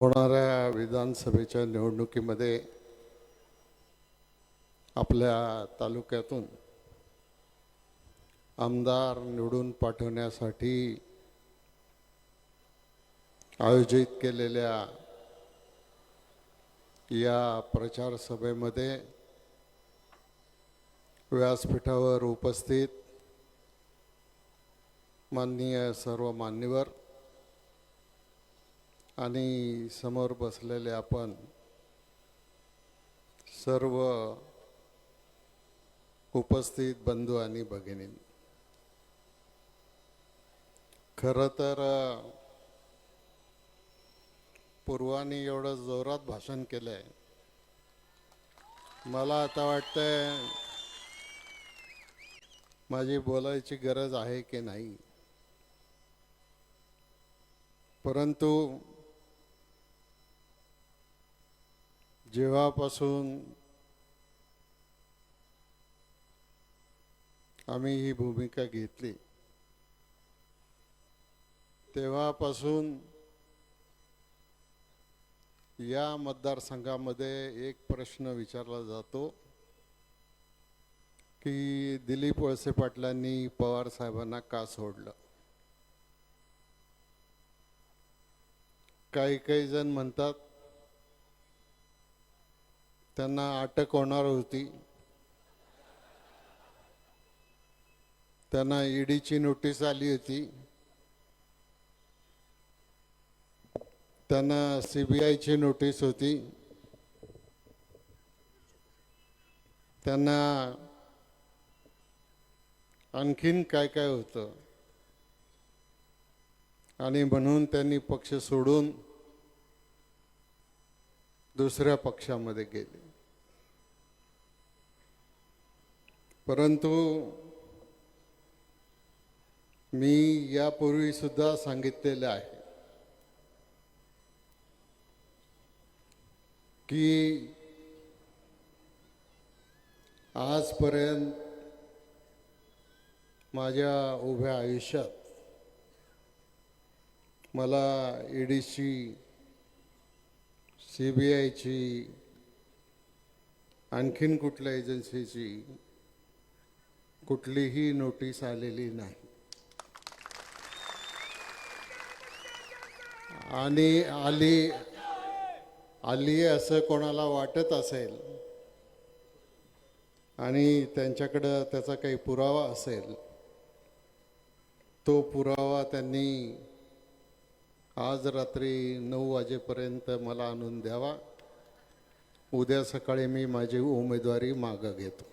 होणाऱ्या विधानसभेच्या निवडणुकीमध्ये आपल्या तालुक्यातून आमदार निवडून पाठवण्यासाठी आयोजित केलेल्या या प्रचार सभेमध्ये व्यासपीठावर उपस्थित माननीय सर्व मान्यवर आणि समोर बसलेले आपण सर्व उपस्थित बंधू आणि भगिनी. खरं तर पूर्वानी एवढं जोरात भाषण केलं आहे मला आता वाटतंय माझी बोलायची गरज आहे की नाही? परंतु जेव्हापासून आम्ही ही भूमिका घेतली तेव्हापासून या मतदारसंघामध्ये एक प्रश्न विचारला जातो की दिलीप वळसे पाटलांनी पवार साहेबांना का सोडलं? काही काही जण म्हणतात त्यांना अटक होणार होती. त्यांना ईडीची नोटीस आली होती. त्यांना सीबीआयची नोटीस होती. त्यांना आणखीन काय काय होतं. आणि म्हणून त्यांनी पक्ष सोडून दुसऱ्या पक्षामध्ये गेले. परंतु मी यापूर्वी सुद्धा सांगितलेले आहे की आजपर्यंत माझ्या उभ्या आयुष्यात मला ईडीची सी बी आयची आणखीन कुठल्या एजन्सीची कुठलीही नोटीस आलेली नाही. आणि आली आली असं कोणाला वाटत असेल आणि त्यांच्याकडं त्याचा काही पुरावा असेल तो पुरावा त्यांनी आज रात्री नऊ वाजेपर्यंत मला आणून द्यावा. उद्या सकाळी मी माझी उमेदवारी मागं घेतो.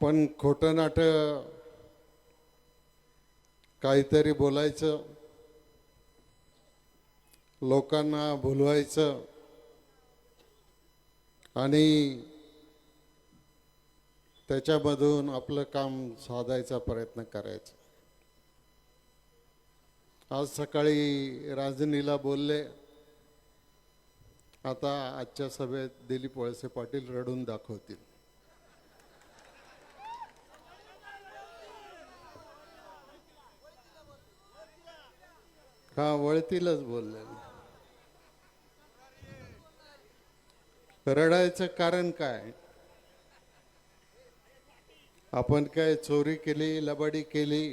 पण खोटं नाट काहीतरी बोलायचं लोकांना भुलवायचं आणि त्याच्यामधून आपलं काम साधायचा प्रयत्न करायचा. आज सकाळी राजनीला बोलले आता आजच्या सभेत दिलीप वळसे पाटील रडून दाखवतील. हा वळतीलच बोलले रडायचं कारण काय? आपण काय चोरी केली लबाडी केली?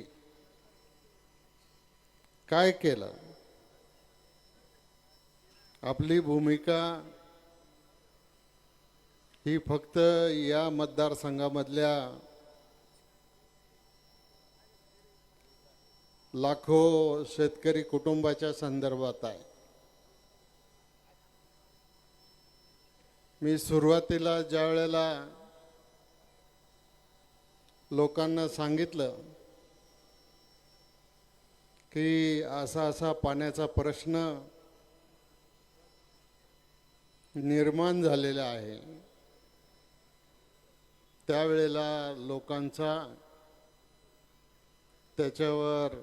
काय केलं? आपली भूमिका ही फक्त या मतदारसंघामधल्या लाखो शेतकरी कुटुंबाच्या संदर्भात आहे. मी सुरुवातीला ज्या वेळेला लोकांना सांगितलं की असा असा पाण्याचा प्रश्न निर्माण झालेला आहे त्यावेळेला लोकांचा त्याच्यावर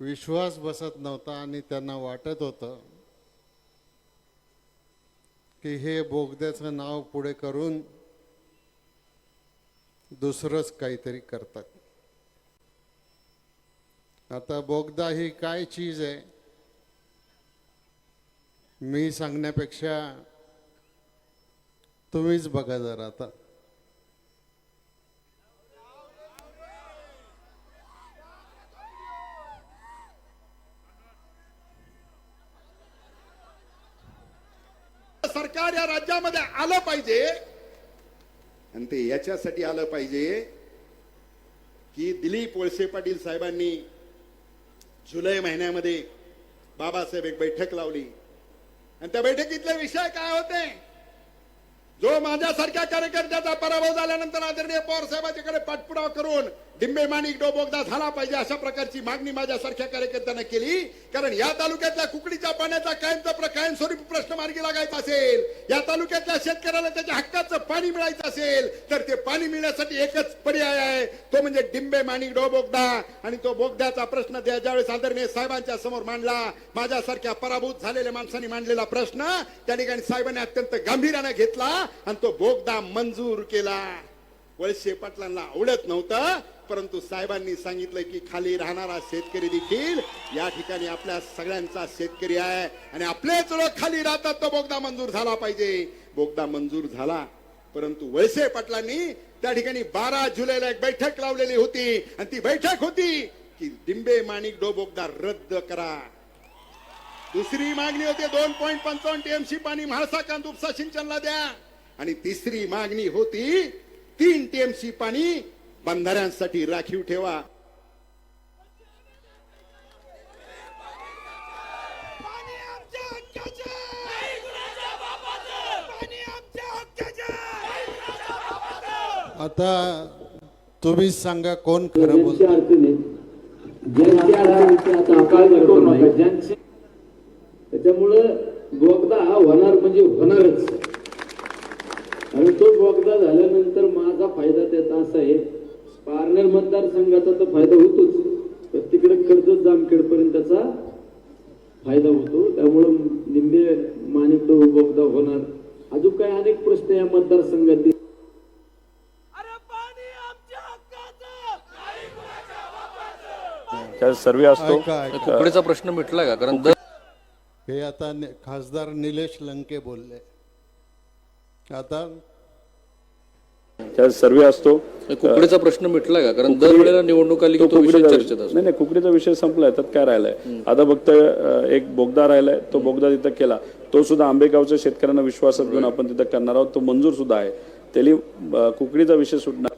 विश्वास बसत नव्हता आणि त्यांना वाटत होतं की हे बोगद्याचं नाव पुढे करून दुसरंच काहीतरी करतात. आता बोगदा ही काय चीज आहे? मी सांगण्यापेक्षा तुम्हीच बघा जरा आता सरकार या राज्यामध्ये आलं पाहिजे आणि ते आलं पाहिजे की दिलीप वळसे पाटील साहेबांनी जुलै महिन्यामध्ये बाबासाहेब एक बैठक लावली. आणि त्या बैठकीतले विषय काय होते? जो माझ्यासारख्या कार्यकर्त्याचा पराभव झाल्यानंतर आदरणीय पवार साहेबांच्याकडे पाठपुरावा करून डिंबे डोबोगदा झाला पाहिजे अशा प्रकारची मागणी माझ्यासारख्या कार्यकर्त्यांना केली. कारण या तालुक्यातल्या कुकडीच्या पाण्याचा कायमचा कायमस्वरूपी प्रश्न मार्गी लागायचा असेल या तालुक्यातल्या शेतकऱ्याला त्याच्या हक्काचं पाणी मिळायचं असेल तर ते पाणी मिळण्यासाठी एकच पर्याय आहे. तो म्हणजे डिंबे माणिक डोबोगदा आणि तो बोगद्याचा प्रश्न त्या ज्यावेळेस आदरणीय साहेबांच्या समोर मांडला माझ्यासारख्या पराभूत झालेल्या माणसांनी मांडलेला प्रश्न त्या ठिकाणी साहेबांनी अत्यंत गांभीर्यानं घेतला आणि तो बोगदा मंजूर केला. वळसे पाटलांना आवडत नव्हतं परंतु साहेबांनी सांगितलं की खाली राहणारा शेतकरी देखील या ठिकाणी आपल्या सगळ्यांचा शेतकरी आहे आणि आपलेच लोक खाली राहतात तो बोगदा मंजूर झाला पाहिजे. बोगदा मंजूर झाला परंतु वळसे पाटलांनी त्या ठिकाणी बारा जुलैला एक बैठक लावलेली होती आणि ती बैठक होती की डिंबे माणिक डो बोगदा रद्द करा. दुसरी मागणी होती दोन पॉईंट पंचावन्न टीएमसी पाणी म्हाळसाकांत उपसा सिंचनला द्या. आणि तिसरी मागणी होती तीन टीएमसी पाणी बंधाऱ्यांसाठी राखीव ठेवा. पाणी आमच्या हक्काचे पाणी आमच्या हक्काचे आता तुम्हीच सांगा कोण खरं बोलत? ज्यांची त्याच्यामुळं बोगदा हा होणार म्हणजे होणारच. आणि तो बोगदा झाल्यानंतर माझा फायदा त्याचा असा आहे. पारनेर मतदारसंघाचा तर फायदा होतोच. पण तिकडे कर्जत जामखेड पर्यंत त्याचा फायदा होतो. त्यामुळं निंबे माणिक बोगदा होणार. अजून काय अनेक प्रश्न या मतदारसंघातील. त्या सर्वे असतो. ऐका ऐका. कुकडीचा प्रश्न मिटला का? कारण दर हे आता नि- खासदार निलेश लंके बोलले. आता त्या सर्वे असतो. कुकडीचा प्रश्न मिटला का? कारण दरवेळेला निवडणूक आली की तो विषय चर्चेत असतो. नाही नाही कुकडीचा विषय संपलाय त्यात काय राहिलाय? आता फक्त एक बोगदा राहिलाय तो बोगदा तिथं केला. तो सुद्धा आंबेगावच्या शेतकऱ्यांना विश्वासात घेऊन आपण तिथं करणार आहोत. तो मंजूर सुद्धा आहे. त्याली कुकडीचा विषय सुटणार.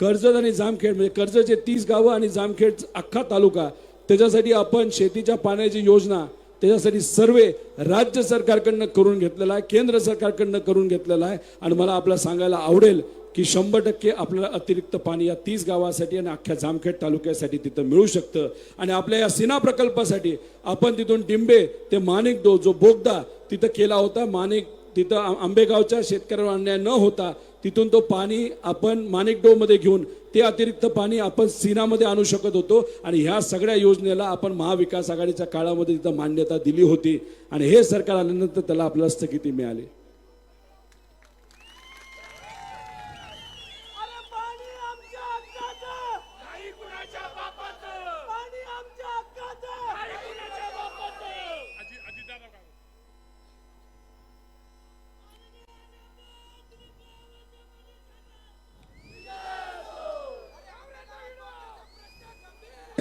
कर्जत आणि जामखेड म्हणजे कर्जतचे तीस गावं आणि जामखेड अख्खा तालुका. त्याच्यासाठी आपण शेतीच्या पाण्याची योजना त्याच्यासाठी सर्वे राज्य सरकारकडनं करून घेतलेला आहे केंद्र सरकारकडनं करून घेतलेला आहे. आणि मला आपल्याला सांगायला आवडेल की शंभर टक्के आपल्याला अतिरिक्त पाणी या तीस गावासाठी आणि अख्ख्या जामखेड तालुक्यासाठी तिथं मिळू शकतं. आणि आपल्या या सिना प्रकल्पासाठी आपण तिथून डिंबे ते माणिक डो जो बोगदा तिथं केला होता माणिक तिथं आंबेगावच्या शेतकऱ्यांवर अन्याय न होता तिथून तो पाणी आपण माणिकडोमध्ये घेऊन ते अतिरिक्त पाणी आपण सीनामध्ये आणू शकत होतो आणि ह्या सगळ्या योजनेला आपण महाविकास आघाडीच्या काळामध्ये तिथं मान्यता दिली होती. आणि हे सरकार आल्यानंतर त्याला आपल्याला स्थगिती मिळाली.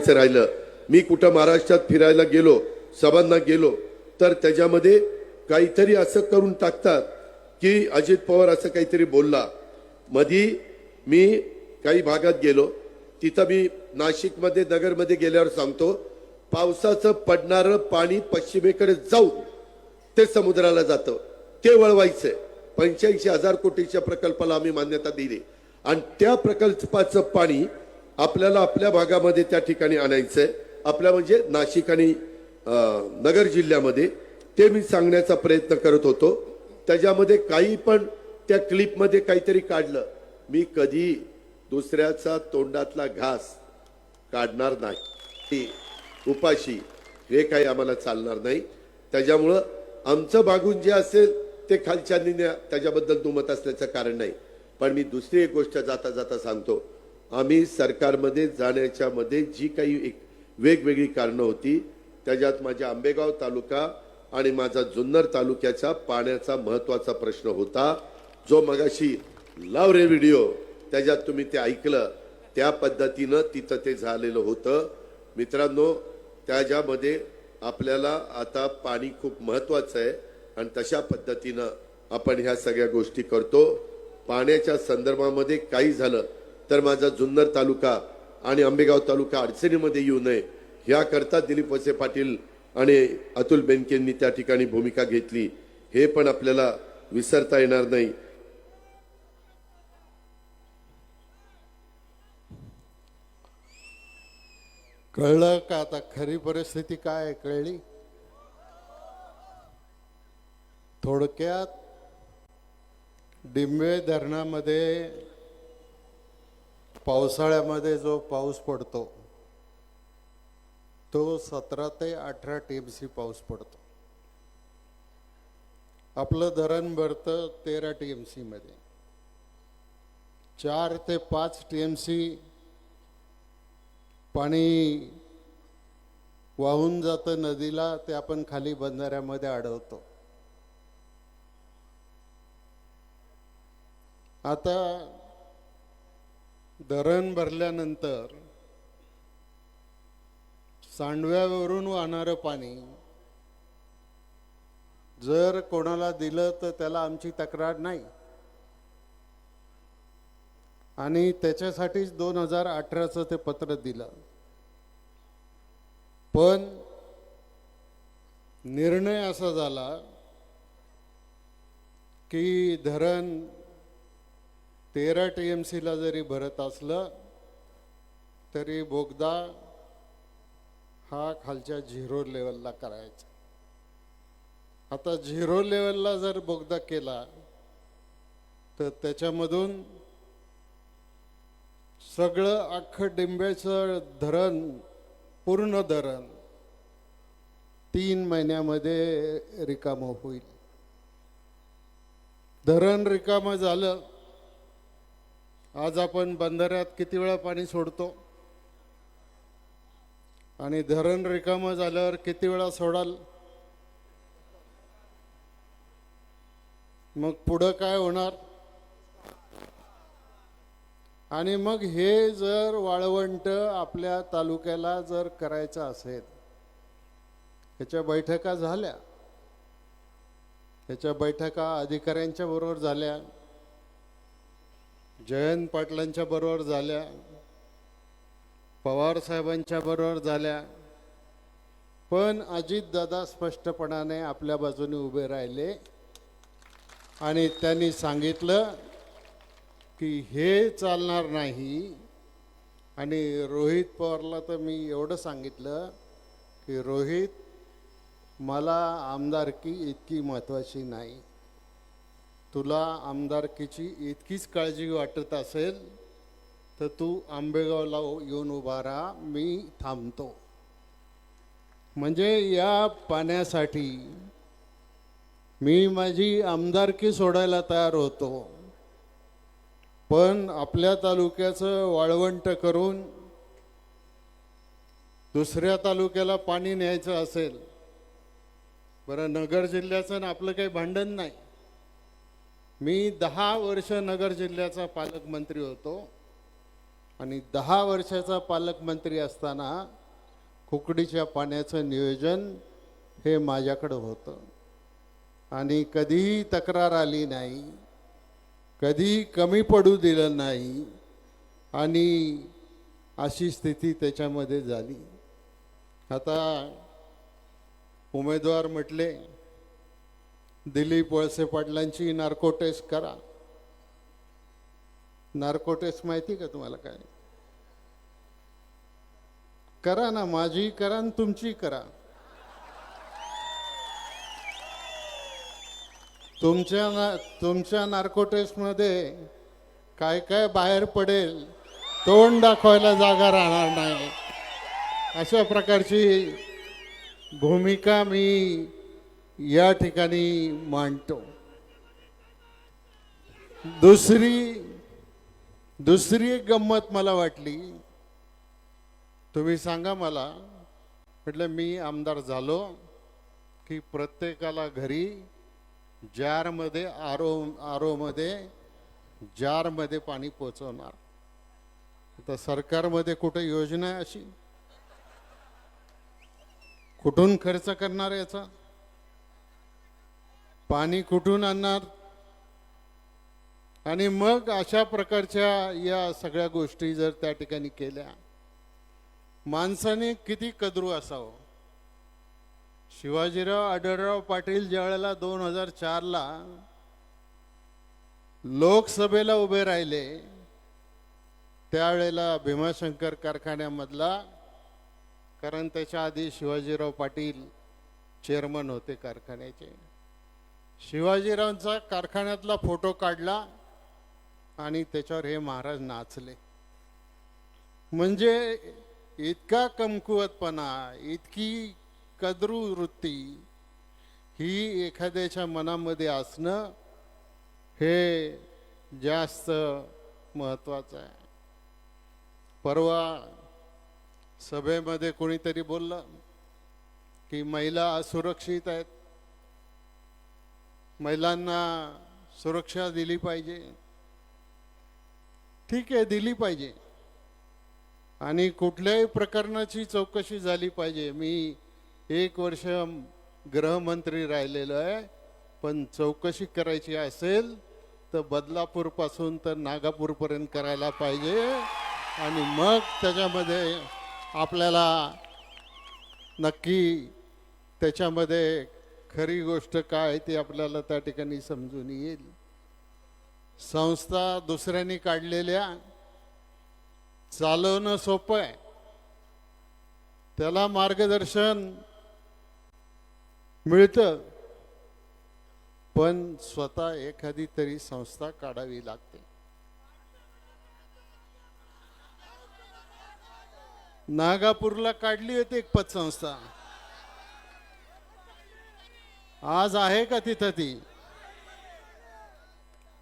करायचं राहिलं. मी कुठं महाराष्ट्रात फिरायला गेलो सभांना गेलो तर त्याच्यामध्ये काहीतरी असं करून टाकतात की अजित पवार असं काहीतरी बोलला. मधी मी काही भागात गेलो तिथं मी नाशिकमध्ये नगरमध्ये गेल्यावर सांगतो पावसाचं पडणारं पाणी पश्चिमेकडे जाऊन ते समुद्राला जातं. ते वळवायचंय. पंच्याऐंशी हजार कोटीच्या प्रकल्पाला आम्ही मान्यता दिली. आणि त्या प्रकल्पाचं पाणी आपल्याला आपल्या भागामध्ये त्या ठिकाणी आणायचं आहे आपल्या म्हणजे नाशिक आणि नगर जिल्ह्यामध्ये. ते मी सांगण्याचा प्रयत्न करत होतो. त्याच्यामध्ये काही पण त्या क्लिपमध्ये काहीतरी काढलं. मी कधी दुसऱ्याचा तोंडातला घास काढणार नाही. ती उपाशी हे काही आम्हाला चालणार नाही. त्याच्यामुळं आमचं भागून जे असेल ते खालच्या न्या- त्याच्याबद्दल दुमत असल्याचं कारण नाही. पण मी दुसरी एक गोष्ट जाता जाता सांगतो. आम्ही सरकारमध्ये जाण्याच्या मध्ये जी काही एक वेगवेगळी कारणं होती त्याच्यात माझ्या आंबेगाव तालुका आणि माझा जुन्नर तालुक्याचा पाण्याचा महत्त्वाचा प्रश्न होता. जो मगाशी लाव रे व्हिडिओ त्याच्यात तुम्ही ते ऐकलं. त्या पद्धतीनं तिथं ते झालेलं होतं. मित्रांनो त्याच्यामध्ये आपल्याला आता पाणी खूप महत्वाचं आहे आणि तशा पद्धतीनं आपण ह्या सगळ्या गोष्टी करतो. पाण्याच्या संदर्भामध्ये काही झालं तर माझा जुन्नर तालुका आणि आंबेगाव तालुका अडचणीमध्ये येऊ नये. याकरता दिलीप वसे पाटील आणि अतुल बेनकेंनी त्या ठिकाणी भूमिका घेतली. हे पण आपल्याला विसरता येणार नाही. कळलं का आता खरी परिस्थिती काय आहे कळली? थोडक्यात डिंबे धरणामध्ये पावसाळ्यामध्ये जो पाऊस पडतो तो सतरा ते अठरा टी एम सी पाऊस पडतो. आपलं धरण भरतं तेरा टी एम सीमध्ये चार ते पाच टी एम सी पाणी वाहून जातं नदीला ते आपण खाली बंधाऱ्यामध्ये अडवतो आता धरण भरल्यानंतर सांडव्यावरून वाहणारं पाणी जर कोणाला दिलं तर त्याला आमची तक्रार नाही. आणि त्याच्यासाठीच दोन हजार अठराचं ते पत्र दिलं. पण निर्णय असा झाला की धरण तेरा टी एम सीला जरी भरत असलं तरी बोगदा हा खालच्या झिरो लेवलला करायचा. आता झिरो लेवलला जर बोगदा केला तर त्याच्यामधून सगळं अख्खं डिंब्याचं धरण पूर्ण धरण तीन महिन्यामध्ये रिकामं होईल. धरण रिकामं झालं आज आपण बंधाऱ्यात किती वेळा पाणी सोडतो? आणि धरण रिकामं झाल्यावर किती वेळा सोडाल? मग पुढं काय होणार? आणि मग हे जर वाळवंट आपल्या तालुक्याला जर करायचं असेल ह्याच्या बैठका झाल्या. ह्याच्या बैठका अधिकाऱ्यांच्या बरोबर झाल्या. जयंत पाटलांच्या बरोबर झाल्या पवार साहेबांच्या बरोबर झाल्या. पण अजितदादा स्पष्टपणाने आपल्या बाजूने उभे राहिले आणि त्यांनी सांगितलं की हे चालणार नाही. आणि रोहित पवारला तर मी एवढं सांगितलं की रोहित मला आमदारकी इतकी महत्त्वाची नाही. तुला आमदारकीची इतकीच काळजी वाटत असेल तर तू आंबेगावला येऊन उभा राहा मी थांबतो. म्हणजे या पाण्यासाठी मी माझी आमदारकी सोडायला तयार होतो. पण आपल्या तालुक्याचं वाळवंट करून दुसऱ्या तालुक्याला पाणी न्यायचं असेल बरं नगर जिल्ह्याचं आणि आपलं काही भांडण नाही. मी दहा वर्ष नगर जिल्ह्याचा पालकमंत्री होतो आणि दहा वर्षाचा पालकमंत्री असताना कुकडीच्या पाण्याचं नियोजन हे माझ्याकडं होतं. आणि कधीही तक्रार आली नाही कधी कमी पडू दिलं नाही आणि अशी स्थिती त्याच्यामध्ये झाली. आता उमेदवार म्हटले दिलीप वळसे पाटलांची नार्को टेस्ट करा. नार्को टेस्ट माहिती का तुम्हाला काय? करा ना माझी करा आणि तुमची करा. तुमच्या ना तुमच्या नार्को टेस्टमध्ये काय काय बाहेर पडेल तोंड दाखवायला जागा राहणार नाही. अशा प्रकारची भूमिका मी या ठिकाणी मांडतो. दुसरी दुसरी एक गंमत मला वाटली. तुम्ही सांगा मला. म्हटलं मी आमदार झालो की प्रत्येकाला घरी जारमध्ये आरो आरोमध्ये जारमध्ये पाणी पोचवणार आता सरकारमध्ये कुठे योजना आहे अशी? कुठून खर्च करणार याचा? पाणी कुठून आणणार? आणि मग अशा प्रकारच्या या सगळ्या गोष्टी जर त्या ठिकाणी केल्या माणसाने किती कदरू असावं? शिवाजीराव आढळराव पाटील ज्या वेळेला दोन हजार चारला लोकसभेला उभे राहिले त्यावेळेला भीमाशंकर कारखान्यामधला कारण त्याच्या आधी शिवाजीराव पाटील चेअरमन होते कारखान्याचे. शिवाजीरावांचा कारखान्यातला फोटो काढला आणि त्याच्यावर हे महाराज नाचले. म्हणजे इतका कमकुवतपणा इतकी कदरू वृत्ती ही एखाद्याच्या मनामध्ये असणं हे जास्त महत्त्वाचं आहे. परवा सभेमध्ये कोणीतरी बोललं की महिला असुरक्षित आहेत. महिलांना सुरक्षा दिली पाहिजे. ठीक आहे दिली पाहिजे. आणि कुठल्याही प्रकरणाची चौकशी झाली पाहिजे. मी एक वर्ष गृहमंत्री राहिलेलो आहे पण चौकशी करायची असेल तर बदलापूरपासून तर नागापूरपर्यंत करायला पाहिजे. आणि मग त्याच्यामध्ये आपल्याला नक्की त्याच्यामध्ये खरी गोष्ट काय आहे ती आपल्याला त्या ठिकाणी समजून येईल. संस्था दुसऱ्यांनी काढलेल्या चालवणं सोपं आहे. त्याला मार्गदर्शन मिळतं. पण स्वतः एखादी तरी संस्था काढावी लागते. नागापूरला काढली होती एक पतसंस्था. आज आहे का तिथं ती?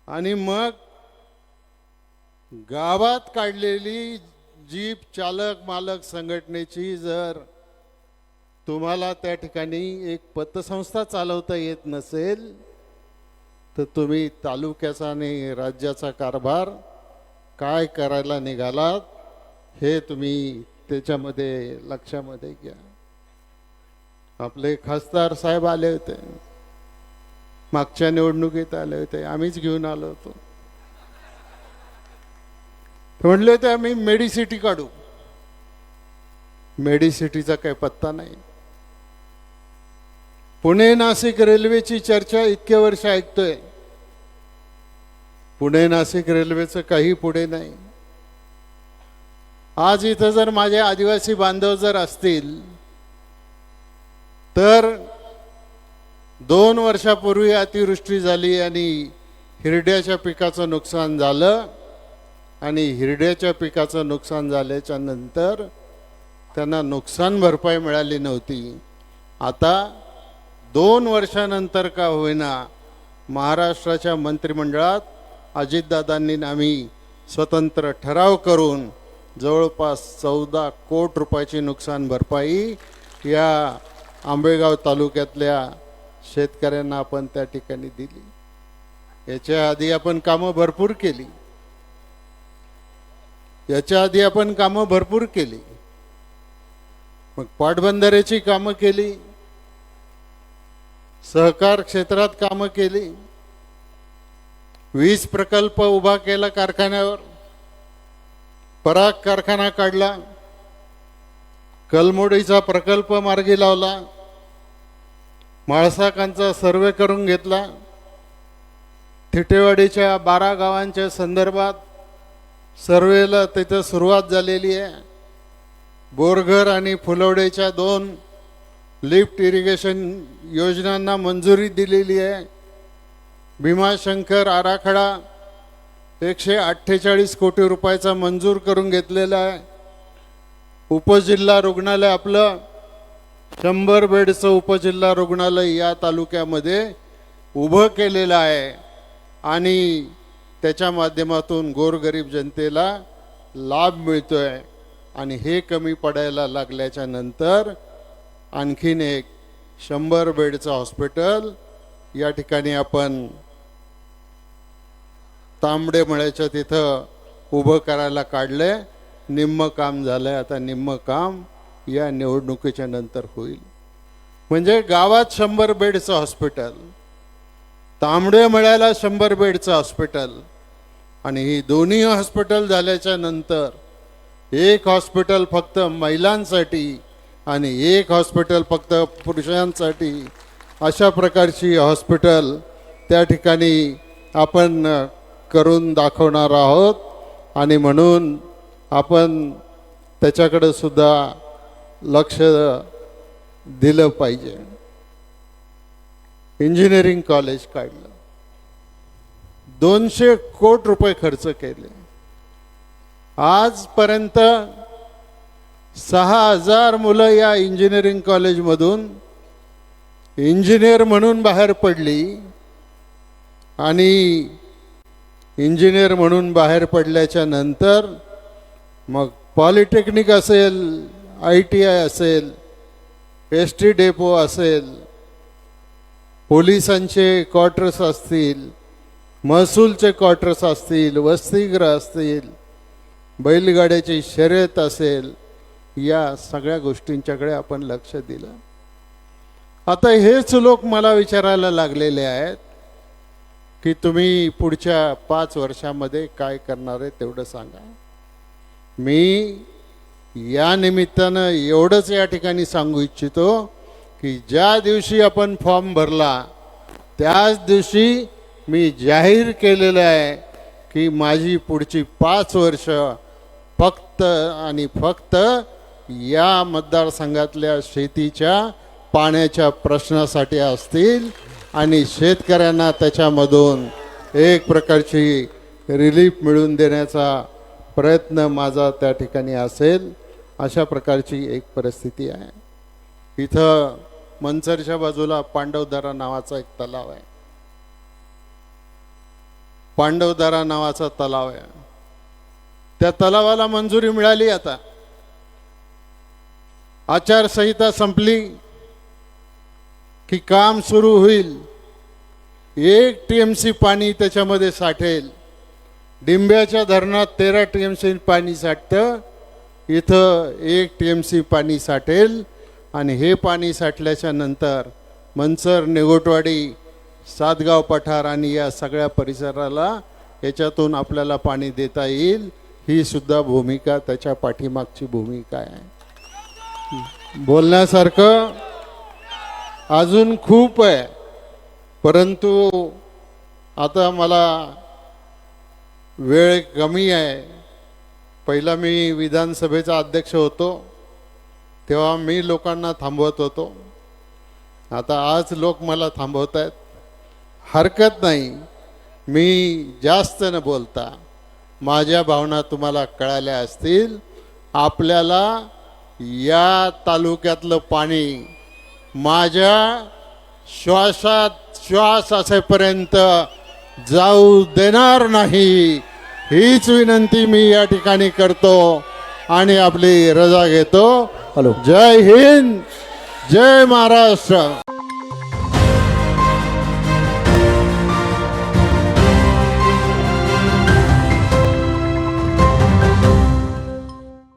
आणि मग गावात काढलेली जीप चालक मालक संघटनेची जर तुम्हाला त्या ठिकाणी एक पतसंस्था चालवता येत नसेल तर तुम्ही तालुक्याचा आणि राज्याचा कारभार काय करायला निघालात हे तुम्ही त्याच्यामध्ये लक्षामध्ये घ्या. आपले खासदार साहेब आले होते. मागच्या निवडणुकीत आले होते. आम्हीच घेऊन आलो होतो. ते म्हणले होते आम्ही मेडिसिटी काढू. मेडिसिटीचा काही पत्ता नाही. पुणे नाशिक रेल्वेची चर्चा इतके वर्ष ऐकतोय. पुणे नाशिक रेल्वेचं काही पुढे नाही. आज इथं जर माझे आदिवासी बांधव जर असतील तर दोन वर्षापूर्वी अतिवृष्टी झाली आणि हिरड्याच्या पिकाचं नुकसान झालं. आणि हिरड्याच्या पिकाचं नुकसान झाल्याच्यानंतर त्यांना नुकसान भरपाई मिळाली नव्हती. आता दोन वर्षानंतर का होईना महाराष्ट्राच्या मंत्रिमंडळात अजितदादांनी आम्ही स्वतंत्र ठराव करून जवळपास चौदा कोट रुपयाची नुकसान भरपाई या आंबेगाव तालुक्यातल्या शेतकऱ्यांना आपण त्या ठिकाणी दिली. याच्या आधी आपण कामं भरपूर केली. याच्या आधी आपण कामं भरपूर केली. मग पाटबंधाऱ्याची कामं केली. सहकार क्षेत्रात कामं केली. वीज प्रकल्प उभा केला कारखान्यावर. पराग कारखाना काढला. कलमोडीचा प्रकल्प मार्गी लावला. माळसाकांचा सर्वे करून घेतला. थिटेवाडीच्या बारा गावांच्या संदर्भात सर्वेला तिथं सुरुवात झालेली आहे. बोरघर आणि फुलवडेच्या दोन लिफ्ट इरिगेशन योजनांना मंजुरी दिलेली आहे. भीमाशंकर आराखडा एकशे अठ्ठेचाळीस कोटी रुपयाचा मंजूर करून घेतलेला आहे. उपजिल्हा रुग्णालय आपलं शंभर बेडचं उपजिल्हा रुग्णालय या तालुक्यामध्ये उभं केलेलं आहे. आणि त्याच्या माध्यमातून गोरगरीब जनतेला लाभ मिळतोय. आणि हे कमी पडायला लागल्याच्या नंतर आणखीन एक शंभर बेडचं हॉस्पिटल या ठिकाणी आपण तांबडे मळ्याच्या तिथं उभं करायला काढलंय. निम्म काम झालंय. आता निम्म काम या निवडणुकीच्या नंतर होईल. म्हणजे गावात शंभर बेडचं हॉस्पिटल तांबडे मळ्याला शंभर बेडचं हॉस्पिटल आणि ही दोन्ही हॉस्पिटल झाल्याच्यानंतर एक हॉस्पिटल फक्त महिलांसाठी आणि एक हॉस्पिटल फक्त पुरुषांसाठी अशा प्रकारची हॉस्पिटल त्या ठिकाणी आपण करून दाखवणार आहोत. आणि म्हणून आपण त्याच्याकडे सुद्धा लक्ष दिलं पाहिजे. इंजिनिअरिंग कॉलेज काढलं. दोनशे कोट रुपये खर्च केले. आजपर्यंत सहा हजार मुलं या इंजिनिअरिंग कॉलेजमधून इंजिनियर म्हणून बाहेर पडली आणि इंजिनियर म्हणून बाहेर पडल्याच्या नंतर मग पॉलिटेक्निक असेल आय टी आय असेल एस टी डेपो असेल पोलिसांचे क्वार्टर्स असतील महसूलचे क्वार्टर्स असतील वसतिगृह असतील बैलगाड्याची शर्यत असेल या सगळ्या गोष्टींच्याकडे आपण लक्ष दिलं. आता हेच लोक मला विचारायला लागलेले आहेत की तुम्ही पुढच्या पाच वर्षामध्ये काय करणार आहे तेवढं सांगा. मी या निमित्तानं एवढंच या ठिकाणी सांगू इच्छितो की ज्या दिवशी आपण फॉर्म भरला त्याच दिवशी मी जाहीर केलेलं आहे की माझी पुढची पाच वर्ष फक्त आणि फक्त या मतदारसंघातल्या शेतीच्या पाण्याच्या प्रश्नासाठी असतील आणि शेतकऱ्यांना त्याच्यामधून एक प्रकारची रिलीफ मिळवून देण्याचा प्रयत्न माझा त्या ठिकाणी असेल. अशा प्रकारची एक परिस्थिती आहे. इथं मनसरच्या बाजूला पांडवदारा नावाचा एक तलाव आहे. पांडवदारा नावाचा तलाव आहे. त्या तलावाला मंजुरी मिळाली आता. आचारसंहिता संपली की काम सुरू होईल. एक टी एम सी पाणी त्याच्यामध्ये साठेल. डिंब्याच्या धरणात तेरा टीएमसी पाणी साठतं. इथं एक टी एम सी पाणी साठेल आणि हे पाणी साठल्याच्या नंतर मनसर निगोटवाडी सातगाव पठार आणि या सगळ्या परिसराला याच्यातून आपल्याला पाणी देता येईल. ही सुद्धा भूमिका त्याच्या पाठीमागची भूमिका आहे. बोलण्यासारखं अजून खूप आहे. परंतु आता मला वेळ कमी आहे. पहिला मी विधानसभेचा अध्यक्ष होतो तेव्हा मी लोकांना थांबवत होतो. आता आज लोक मला थांबवत आहेत. हरकत नाही. मी जास्त न बोलता माझ्या भावना तुम्हाला कळाल्या असतील. आपल्याला या तालुक्यातलं पाणी माझ्या श्वासात श्वास असेपर्यंत जाऊ देणार नाही. हीच विनंती मी या ठिकाणी करतो आणि आपली रजा घेतो. हॅलो. जय हिंद. जय महाराष्ट्र.